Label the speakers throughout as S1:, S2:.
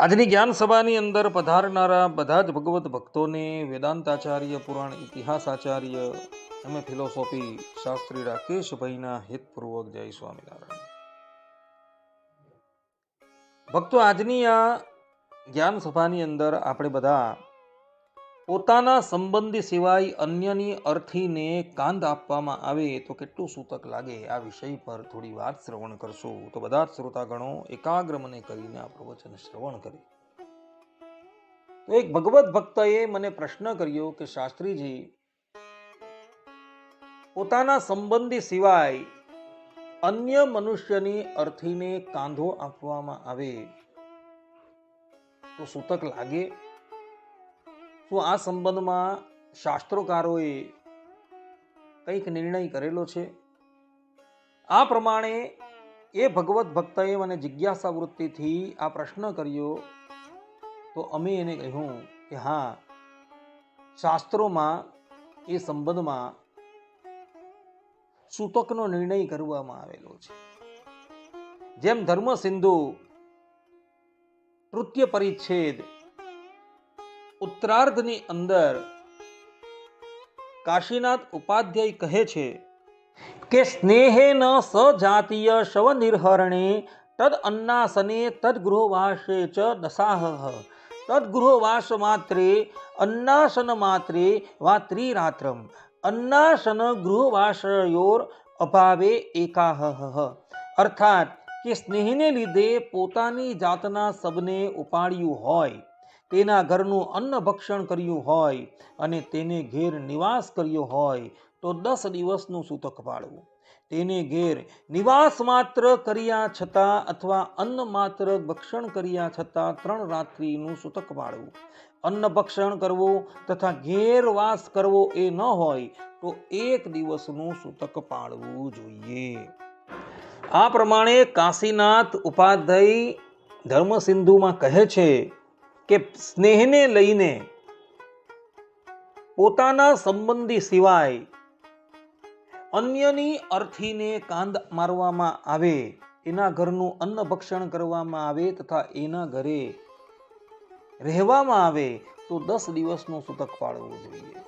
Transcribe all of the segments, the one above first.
S1: આજની જ્ઞાન સભાની અંદર પધારનારા બધા જ ભગવત ભક્તોને વેદાંતાચાર્ય, પુરાણ ઇતિહાસ આચાર્ય એમ ફિલોસોફી શાસ્ત્રી રાકેશભાઈના હિતપૂર્વક જય સ્વામિનારાયણ. ભક્તો, આજની આ જ્ઞાન સભાની અંદર આપણે બધા પોતાના સંબંધી સિવાય અન્યની અર્થીને કાંદ આપવામાં આવે તો કેટલું સૂતક લાગે આ વિષય પર થોડી વાત શ્રવણ કરશું. તો બધા જ શ્રોતાગણો એકાગ્ર મને કરીને આ પ્રવચન શ્રવણ કરી. તો એક ભગવત ભક્તએ મને પ્રશ્ન કર્યો કે શાસ્ત્રીજી, પોતાના સંબંધી સિવાય અન્ય મનુષ્યની અર્થીને કાંધો આપવામાં આવે તો સૂતક લાગે? શું આ સંબંધમાં શાસ્ત્રોકારોએ કંઈક નિર્ણય કરેલો છે. આ પ્રમાણે એ ભગવત ભક્તએ મને જિજ્ઞાસા વૃત્તિથી આ પ્રશ્ન કર્યો તો અમે એને કહ્યું કે હા, શાસ્ત્રોમાં એ સંબંધમાં સૂતકનો નિર્ણય કરવામાં આવેલો છે. જેમ ધર્મ સિંધુ તૃતીય પરિચ્છેદ ઉત્તરાર્ધની અંદર કાશીનાથ ઉપાધ્યાય કહે છે કે સ્નેહેન સજાતીય શવનિર્હરણે, તદ અન્નાસને તદગૃહવાસે ચ દશાહ તદગૃહવાસ માત્રે, અન્નાસન માત્રે વા ત્રિરાત્રમ અન્નાસન ગૃહવાસયોર અભાવે એકાહ અર્થાત કે સ્નેહને લીધે પોતાની જાતના સબને ઉપાડ્યું હોય. તેના ઘરનું અન્ન ભક્ષણ કર્યું હોય અને તેને ઘેર નિવાસ કર્યો હોય તો દસ દિવસનું સૂતક પાળવું. તેને ઘેર નિવાસ માત્ર કર્યા છતાં અથવા અન્ન માત્ર ભક્ષણ કર્યા છતાં ત્રણ રાત્રિનું સૂતક પાળવું. અન્ન ભક્ષણ કરવું તથા ઘેર વાસ કરવો એ ન હોય તો એક દિવસનું સૂતક પાળવું જોઈએ. આ પ્રમાણે કાશીનાથ ઉપાધ્યાય ધર્મસિંધુમાં કહે છે કે સ્નેહને લઈને પોતાના સંબંધી સિવાય અન્યની અર્થીને કાંદ મારવામાં આવે, એના ઘરનું અન્ન ભક્ષણ કરવામાં આવે તથા એના ઘરે રહેવામાં આવે, તો દસ દિવસનું સૂતક પાળવું જોઈએ.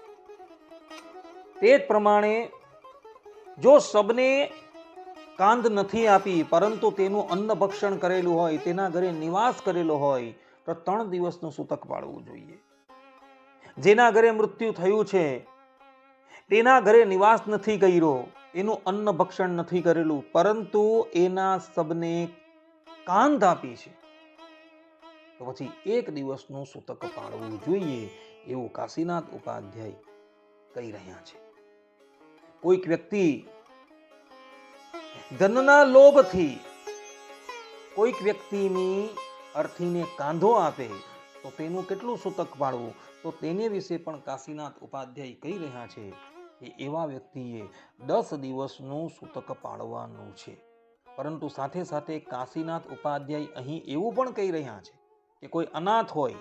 S1: તે જ પ્રમાણે જો સબને કાંદ નથી આપી, પરંતુ તેનું અન્ન ભક્ષણ કરેલું હોય, તેના ઘરે નિવાસ કરેલો હોય તો ત્રણ દિવસનું સૂતક પાળવું જોઈએ. જેના ઘરે મૃત્યુ થયું છે, તેના ઘરે નિવાસ નથી કર્યો, એનું અન્ન ભક્ષણ નથી કરેલું, પરંતુ એના સબને કાંધ આપી છે. તો પછી એક દિવસનું સૂતક પાળવું જોઈએ એવું કાશીનાથ ઉપાધ્યાય કહી રહ્યા છે. કોઈક વ્યક્તિ ધનના લોભથી કોઈક વ્યક્તિની અર્થીને કાંધો આપે, તો તેનું કેટલું સૂતક પાડવું? તો તેને વિશે પણ કાશીનાથ ઉપાધ્યાય કહી રહ્યા છે કે એવા વ્યક્તિએ દસ દિવસનું સૂતક પાડવાનું છે. પરંતુ સાથે સાથે કાશીનાથ ઉપાધ્યાય અહીં એવું પણ કહી રહ્યા છે કે કોઈ અનાથ હોય,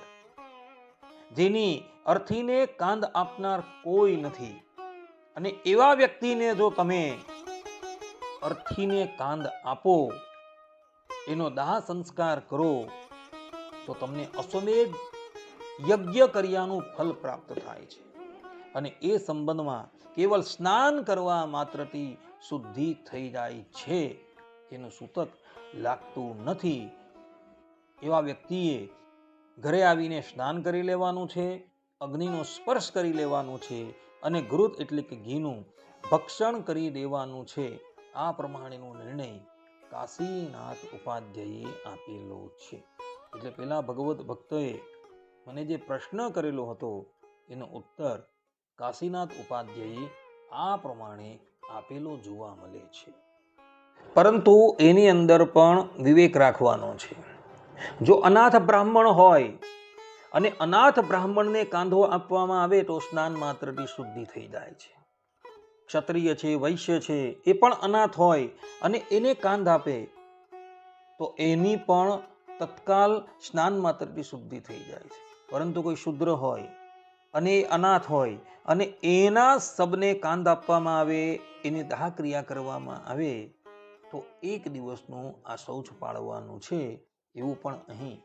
S1: જેની અર્થીને કાંદ આપનાર કોઈ નથી. અને એવા વ્યક્તિને જો તમે અર્થીને કાંદ આપો એનો દાહ સંસ્કાર કરો, તો તમને અશ્વમેધ યજ્ઞ કર્યાનું ફલ પ્રાપ્ત થાય છે. અને એ સંબંધમાં કેવલ સ્નાન કરવા માત્રથી શુદ્ધિ થઈ જાય છે. એનું સૂતક લાગતું નથી. એવા વ્યક્તિએ ઘરે આવીને સ્નાન કરી લેવાનું છે, અગ્નિનો સ્પર્શ કરી લેવાનું છે અને ઘૃત એટલે કે ઘીનું ભક્ષણ કરી દેવાનું છે. આ પ્રમાણેનો નિર્ણય કાશીનાથ ઉપાધ્યાયે આપેલો છે. એટલે પેલા ભગવત ભક્તોએ મને જે પ્રશ્ન કરેલો હતો, એનો ઉત્તર કાશીનાથ ઉપાધ્યાયે આ પ્રમાણે આપેલો જોવા મળે છે. પરંતુ એની અંદર પણ વિવેક રાખવાનો છે. જો અનાથ બ્રાહ્મણ હોય અને અનાથ બ્રાહ્મણને કાંધો આપવામાં આવે તો સ્નાન માત્રથી શુદ્ધિ થઈ જાય છે. ક્ષત્રિય છે, વૈશ્ય છે, એ પણ અનાથ હોય અને એને કાંધ આપે, તો એની પણ તત્કાલ સ્નાન માત્રથી શુદ્ધિ થઈ જાય છે. પરંતુ કોઈ શુદ્ર હોય અને એ અનાથ હોય અને એના સબને કાંધ આપવામાં આવે, એની દાહ ક્રિયા કરવામાં આવે, તો એક દિવસનું આ શૌચ પાળવાનું છે એવું પણ અહીં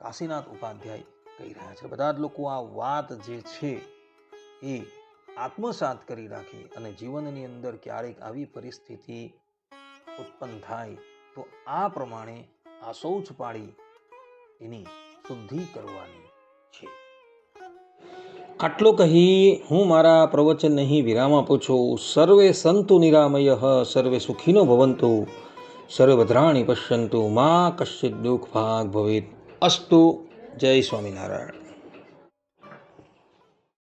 S1: કાશીનાથ ઉપાધ્યાય કહી રહ્યા છે. બધા જ લોકો આ વાત જે છે એ આત્મસાત કરી રાખી અને જીવનની અંદર ક્યારેક આવી પરિસ્થિતિ ઉત્પન્ન થાય, તો આ પ્રમાણે આ શૌચ પાડી એની શુદ્ધિ કરવાની છે. આટલો કહી હું મારા પ્રવચન નહીં વિરામ આપું છું. સર્વે સંતુ નિરામય, સર્વે સુખીનો ભવંતુ સર્વે ભદ્રાણી પશ્યંતુ, મા કશ્ચિત દુઃખ ભાગ ભવિત. અસ્તુ જય સ્વામિનારાયણ.